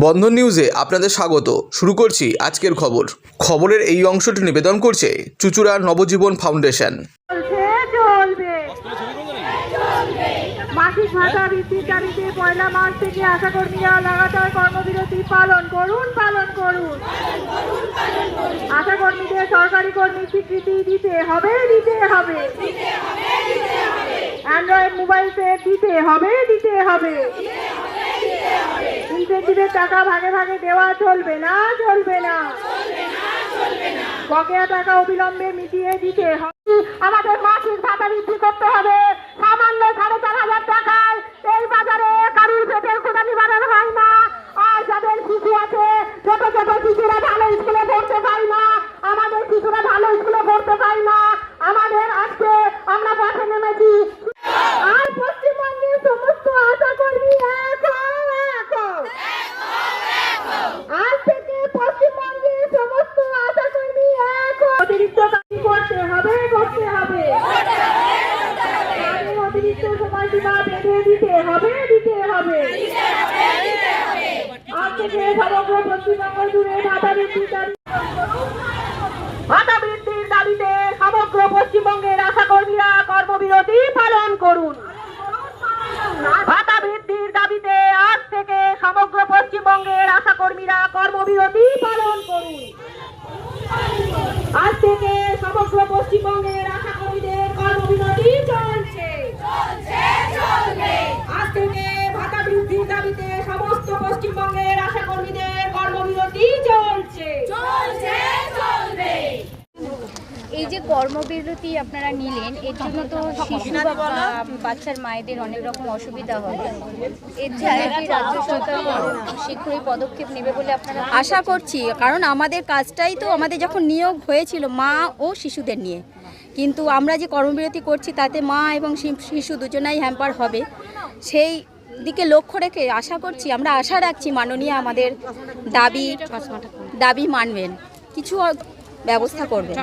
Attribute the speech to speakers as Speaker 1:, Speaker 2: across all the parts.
Speaker 1: বন্ধন নিউজে আপনাদের স্বাগত। শুরু করছি আজকের খবর। খবরের এই অংশটি নিবেদন করছে চুচুড়া নবজীবন ফাউন্ডেশন।
Speaker 2: পয়লা মার্চ থেকে কর্মবিরতি পালন করুন পালন করুন। দিতে হবে দিতে হবে। অ্যান্ড্রয়েড মোবাইল দিতে হবে দিতে হবে। ইনসেন্টিভের টাকা ভাগে ভাগে দেওয়া চলবে না চলবে না। বকেয়া টাকা অবিলম্বে মিটিয়ে দিতে আমাদের মাসিক ভাতা বৃদ্ধি করতে হবে। সামান্য সাড়ে চার হাজার টাকায় এই বাজারে কারুর পেটের ক্ষুদা নিবারণ হয় না। আর যাদের শিশু আছে, ছোট ছোট শিশুরা ভালো স্কুলে পড়তে পায় না আমাদের শিশুরা ভালো স্কুলে পড়তে পায় না আমাদের আজকে আমরা পথে নেমেছি আর পশ্চিমবঙ্গের সমস্ত আশা কর্মী এক হও, এক হও। আজ থেকে পশ্চিমবঙ্গের সমস্ত আশা কর্মী এক হও। অতিরিক্ত কাজ করতে হবে করতে হবে তাদের অতিরিক্ত সময়সীমা বেঁধে দিতে হবে দিতে হবে। ভাতা বৃদ্ধির দাবিতে সমগ্র পশ্চিমবঙ্গের কর্মবিরতি পালন করুন। ভাতা বৃদ্ধির দাবিতে আজ থেকে সমগ্র পশ্চিমবঙ্গের আশা কর্মীরা কর্মবিরতি পালন করুন। আজ থেকে সমগ্র পশ্চিমবঙ্গের আশা কর্মীদের কর্মবিরতি চলছে আজ থেকে ভাতা বৃদ্ধির দাবিতে সমস্ত পশ্চিমবঙ্গের আশা কর্মীদের কর্মবিরতি চলছে
Speaker 3: এই যে কর্মবিরতি আপনারা নিলেন, এর জন্য তো শিশু বাচ্চার মায়েদের অনেক রকম অসুবিধা হবে জন্য কি রাজ্য সরকার শীঘ্রই পদক্ষেপ নেবে বলে আপনারা
Speaker 4: আশা করছি, কারণ আমাদের কাজটাই তো আমাদের যখন নিয়োগ হয়েছিল মা ও শিশুদের নিয়ে। কিন্তু আমরা যে কর্মবিরতি করছি, তাতে মা এবং শিশু দুজনাই হ্যাম্পার হবে। সেই দিকে লক্ষ্য রেখে আশা করছি, আমরা আশা রাখছি মাননীয় আমাদের দাবি দাবি মানবেন। কিছু ব্যবস্থা করবেন।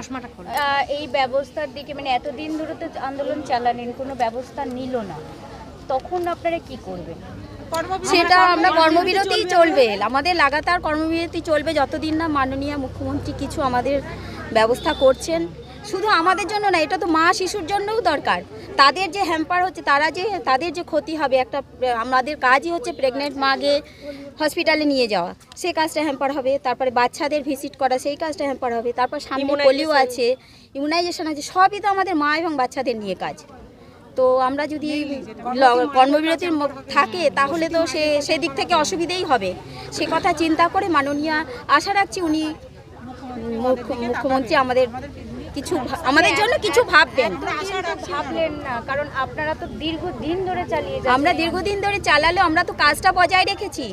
Speaker 3: এই ব্যবস্থার দিকে মানে এতদিন ধরে তো আন্দোলন চালালেন কোনো ব্যবস্থা নিল না। তখন আপনারা কি করবেন?
Speaker 4: সেটা আমরা কর্মবিরতি চলবে। আমাদের লাগাতার কর্মবিরতি চলবে যতদিন না মাননীয় মুখ্যমন্ত্রী কিছু আমাদের ব্যবস্থা করছেন। শুধু আমাদের জন্য না এটা তো মা শিশুর জন্যও দরকার। তাদের যে হ্যাম্পার হচ্ছে তারা যে তাদের যে ক্ষতি হবে একটা আমাদের কাজই হচ্ছে প্রেগনেন্ট মাকে হসপিটালে নিয়ে যাওয়া। সেই কাজটা হ্যাম্পার হবে তারপরে বাচ্চাদের ভিজিট করা সেই কাজটা হ্যাম্পার হবে। তারপর সামনে পোলিও আছে ইমিউনাইজেশন আছে সবই তো আমাদের মা এবং বাচ্চাদের নিয়ে কাজ। তো আমরা যদি কর্মবিরতির থাকে তাহলে তো সে সেদিক থেকে অসুবিধেই হবে। সে কথা চিন্তা করে মাননীয় আশা রাখছি উনি মুখ্যমন্ত্রী আমাদের কিছু আমাদের জন্য কিছু ভাববেন।
Speaker 3: ভাবলেন না কারণ আপনারা তো দীর্ঘদিন ধরে চালিয়ে
Speaker 4: আমরা দীর্ঘদিন ধরে চালালেও আমরা তো কাজটা বজায় রেখেছি।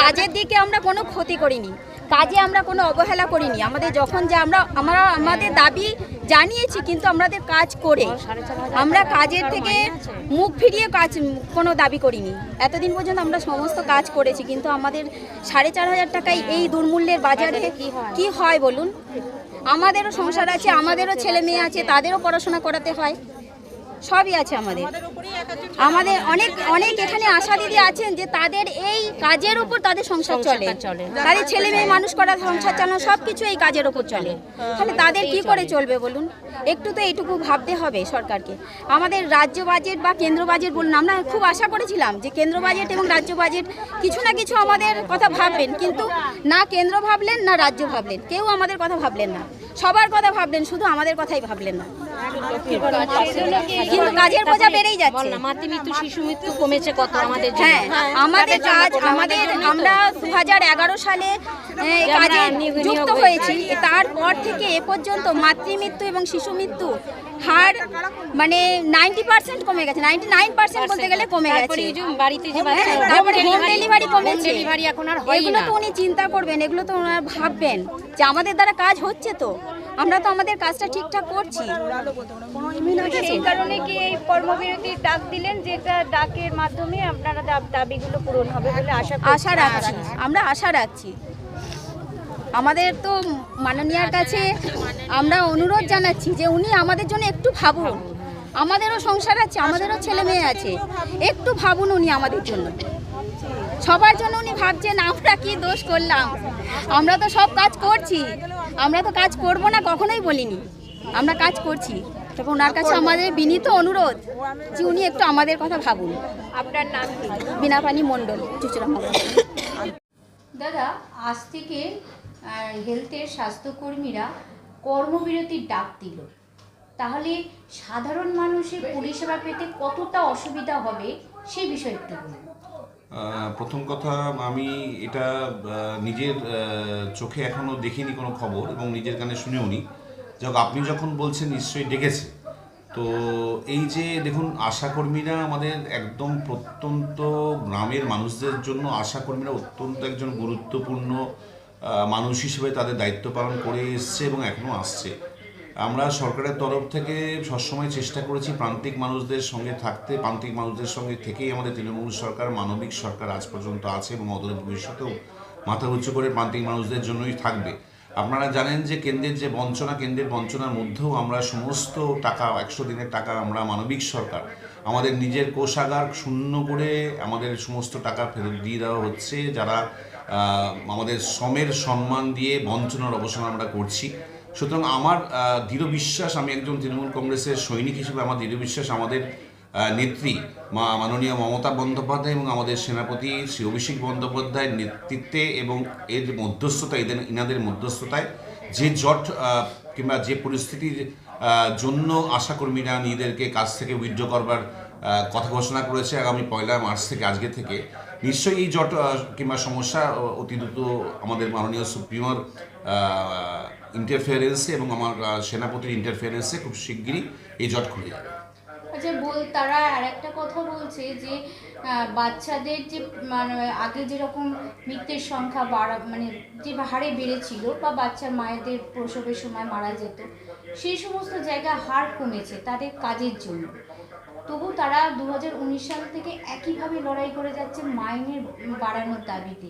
Speaker 4: কাজের দিকে আমরা কোনো ক্ষতি করিনি। কাজে আমরা কোনো অবহেলা করিনি। আমাদের যখন যে আমরা আমরা আমাদের দাবি জানিয়েছি কিন্তু আমাদের কাজ করে। আমরা কাজের থেকে মুখ ফিরিয়ে কাজ কোনো দাবি করিনি। এতদিন পর্যন্ত আমরা সমস্ত কাজ করেছি কিন্তু আমাদের সাড়ে চার হাজার টাকায় এই দুর্মূল্যের বাজারে কি হয় বলুন? আমাদেরও সংসার আছে আমাদেরও ছেলে মেয়ে আছে তাদেরও পড়াশোনা করাতে হয়। সবই আছে আমাদের। আমাদের অনেক অনেক এখানে আশা দিদি আছেন যে তাদের এই কাজের উপর তাদের সংসার চলে। তাদের ছেলে মেয়ে মানুষ করা সংসার চালানো সব কিছু এই কাজের উপর চলে। তাহলে তাদের কি করে চলবে বলুন? একটু তো এইটুকু ভাবতে হবে সরকারকে। আমাদের রাজ্য বাজেট বা কেন্দ্র বাজেট বলুন আমরা খুব আশা করেছিলাম যে কেন্দ্র বাজেট এবং রাজ্য বাজেট কিছু না কিছু আমাদের কথা ভাববেন কিন্তু না কেন্দ্র ভাবলেন না রাজ্য ভাবলেন। কেউ আমাদের কথা ভাবলেন না। সবার কথা ভাবলেন শুধু আমাদের কথাই ভাবলেন না। কিন্তু কাজের বোঝা বেড়েই যাচ্ছে।
Speaker 5: মাতৃমৃত্যু শিশু মৃত্যু কমেছে কত আমাদের
Speaker 4: হ্যাঁ আমাদের কাজ আমাদের আমরা দু এগারো সালে এ, কাজে যুক্ত হয়েছি। তারপর থেকে এ পর্যন্ত মাতৃমৃত্যু এবং শিশু মৃত্যু হার মানে নাইনটি পার্সেন্ট কমে গেছে। নাইনটি নাইন পার্সেন্ট বলতে গেলে কমে গেছে।
Speaker 5: বাড়িতে
Speaker 4: হ্যাঁ, তারপরে হোম ডেলিভারি কমেছে।
Speaker 5: ডেলিভারি এখন আর
Speaker 4: এগুলো তো উনি চিন্তা করবেন এগুলো তো ওনারা ভাববেন যে আমাদের দ্বারা কাজ হচ্ছে তো। আমরা তো আমাদের কাজটা ঠিকঠাক করছি।
Speaker 3: সেই কারণে কি এই কর্মবিরতির ডাক দিলেন যেটা ডাকের মাধ্যমে আপনারা দাবিগুলো পূরণ হবে বলে আশা।
Speaker 4: আশা রাখছি। আমরা আশা রাখছি। আমাদের তো মাননীয়ার কাছে আমরা অনুরোধ জানাচ্ছি যে উনি আমাদের জন্য একটু ভাবুন। আমাদেরও সংসার আছে, আমাদেরও ছেলে মেয়ে আছে। একটু ভাবুন উনি আমাদের জন্য। সবার জন্য উনি ভাবছেন, আমরা কি দোষ করলাম? আমরা তো সব কাজ করছি। আমরা তো কাজ করব না কখনোই বলিনি। আমরা কাজ করছি। তবে ওনার কাছে আমাদের বিনীত অনুরোধ যে উনি একটু আমাদের কথা ভাবুন।
Speaker 3: আপনার নাম
Speaker 4: বিনাপানি মণ্ডল মণ্ডল
Speaker 3: দাদা আজ থেকে হেলথের স্বাস্থ্যকর্মীরা কর্মবিরতির ডাক দিল। তাহলে সাধারণ মানুষের পরিষেবা পেতে কতটা অসুবিধা হবে সেই বিষয়ে একটু বলুন।
Speaker 6: প্রথম কথা, আমি এটা নিজের চোখে এখনও দেখিনি কোনো খবর এবং নিজের কানে শুনেও নি। যাক, আপনি যখন বলছেন, নিশ্চয়ই ডেকেছে। তো এই যে, দেখুন, আশাকর্মীরা আমাদের একদম প্রত্যন্ত গ্রামের মানুষদের জন্য, আশাকর্মীরা অত্যন্ত একজন গুরুত্বপূর্ণ মানুষ হিসেবে তাদের দায়িত্ব পালন করে এসছে এবং এখনও আসছে। আমরা সরকারের তরফ থেকে সবসময় চেষ্টা করেছি প্রান্তিক মানুষদের সঙ্গে থাকতে, প্রান্তিক মানুষদের সঙ্গে থেকেই আমাদের তৃণমূল সরকার, মানবিক সরকার আজ পর্যন্ত আছে এবং অদূর ভবিষ্যতেও মাথা উঁচু করে প্রান্তিক মানুষদের জন্যই থাকবে। আপনারা জানেন যে কেন্দ্রের যে বঞ্চনা, কেন্দ্রের বঞ্চনার মধ্যেও আমরা সমস্ত টাকা, একশো দিনের টাকা আমরা মানবিক সরকার, আমাদের নিজের কোষাগার শূন্য করে আমাদের সমস্ত টাকা ফেরত দিয়ে দেওয়া হচ্ছে, যারা আমাদের শ্রমের সম্মান দিয়ে বঞ্চনার অবসান আমরা করছি। সুতরাং আমার দৃঢ় বিশ্বাস, আমি একজন তৃণমূল কংগ্রেসের সৈনিক হিসেবে আমার দৃঢ় বিশ্বাস আমাদের নেত্রী মা মাননীয় মমতা বন্দ্যোপাধ্যায় এবং আমাদের সেনাপতি শ্রী অভিষেক বন্দ্যোপাধ্যায়ের নেতৃত্বে এবং এর মধ্যস্থতা, এদের, ইনাদের মধ্যস্থতায় যে জট কিংবা যে পরিস্থিতির জন্য আশাকর্মীরা নিজেদেরকে কাজ থেকে উইথড্র করবার কথা ঘোষণা করেছে আগামী পয়লা মার্চ থেকে আজকে থেকে, নিশ্চয়ই এই জট কিংবা সমস্যা অতি দ্রুত আমাদের মাননীয় সুপ্রিমোর ইন্টারফিয়ারেন্সে এবং আমার সেনাপতির ইন্টারফিয়ারেন্সে খুব শিগগিরই এই জট খুলে যাবে।
Speaker 3: আচ্ছা বল, তারা আর একটা কথা বলছে যে বাচ্চাদের যে মানে আগে যেরকম মৃত্যুর সংখ্যা বাড়া মানে যে হারে বেড়েছিল বা বাচ্চার মায়েদের প্রসবের সময় মারা যেত, সেই সমস্ত জায়গা হার কমেছে তাদের কাজের জন্য। তবু তারা দু সাল থেকে একইভাবে লড়াই করে যাচ্ছে মাইনের বাড়ানোর দাবিতে।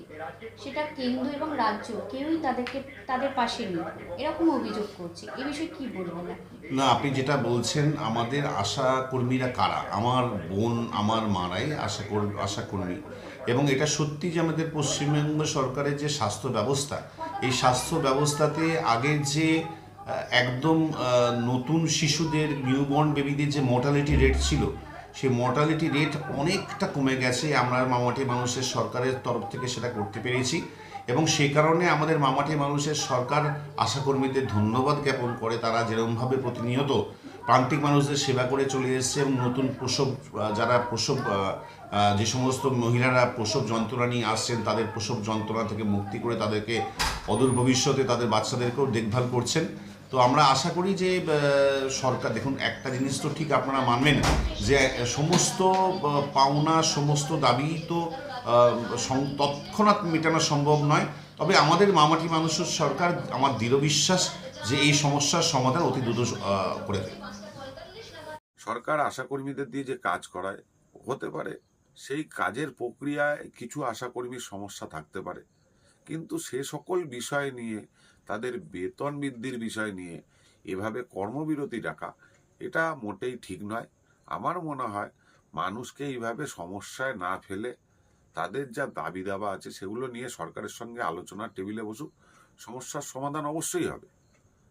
Speaker 3: সেটা কেন্দ্র এবং রাজ্য, কেউই তাদেরকে, তাদের পাশে নেই। এরকম অভিযোগ করছে। এ বিষয়ে কি আপনি?
Speaker 6: না, আপনি যেটা বলছেন, আমাদের আশা কর্মীরা কারা? আমার বোন, আমার মারাই আশা আশা কর্মী। এবং এটা সত্যি যে আমাদের পশ্চিমবঙ্গ সরকারের যে স্বাস্থ্য ব্যবস্থা, এই স্বাস্থ্য ব্যবস্থাতে আগে যে একদম নতুন শিশুদের নিউবর্ন বেবিদের যে মর্টালিটি রেট ছিল, সেই মর্টালিটি রেট অনেকটা কমে গেছে। আমরা মামাটি মানুষের সরকারের তরফ থেকে সেটা করতে পেরেছি এবং সেই কারণে আমাদের মামাটি মানুষের সরকার আশাকর্মীদের ধন্যবাদ জ্ঞাপন করে। তারা যেরকমভাবে প্রতিনিয়ত প্রান্তিক মানুষদের সেবা করে চলে এসেছে এবং নতুন প্রসব যারা প্রসব যে সমস্ত মহিলারা প্রসব যন্ত্রণা নিয়ে আসছেন, তাদের প্রসব যন্ত্রণা থেকে মুক্তি করে তাদেরকে অদূর ভবিষ্যতে তাদের বাচ্চাদেরকেও দেখভাল করছেন। তো আমরা আশা করি যে সরকার, দেখুন, একটা জিনিস তো ঠিক আপনারা মানবেন, যে সমস্ত পাওনা, সমস্ত দাবি তো তৎক্ষণাৎ মেটানো সম্ভব নয়। তবে আমাদের মামাটি মানুষের সরকার, আমার দৃঢ় বিশ্বাস যে এই সমস্যার সমাধান অতি দ্রুত করে দেবে।
Speaker 7: সরকার আশাকর্মীদের দিয়ে যে কাজ করায়, হতে পারে, সেই কাজের প্রক্রিয়ায় কিছু আশাকর্মীর সমস্যা থাকতে পারে। কিন্তু সে সকল বিষয় নিয়ে তাদের বেতন বৃদ্ধির বিষয় নিয়ে এভাবে কর্মবিরতি ডাকা, এটা মোটেই ঠিক নয়। আমার মনে হয় মানুষকে এইভাবে সমস্যায় না ফেলে তাদের যা দাবি দাবা আছে সেগুলো নিয়ে সরকারের সঙ্গে আলোচনার টেবিলে বসুক। সমস্যার সমাধান অবশ্যই হবে।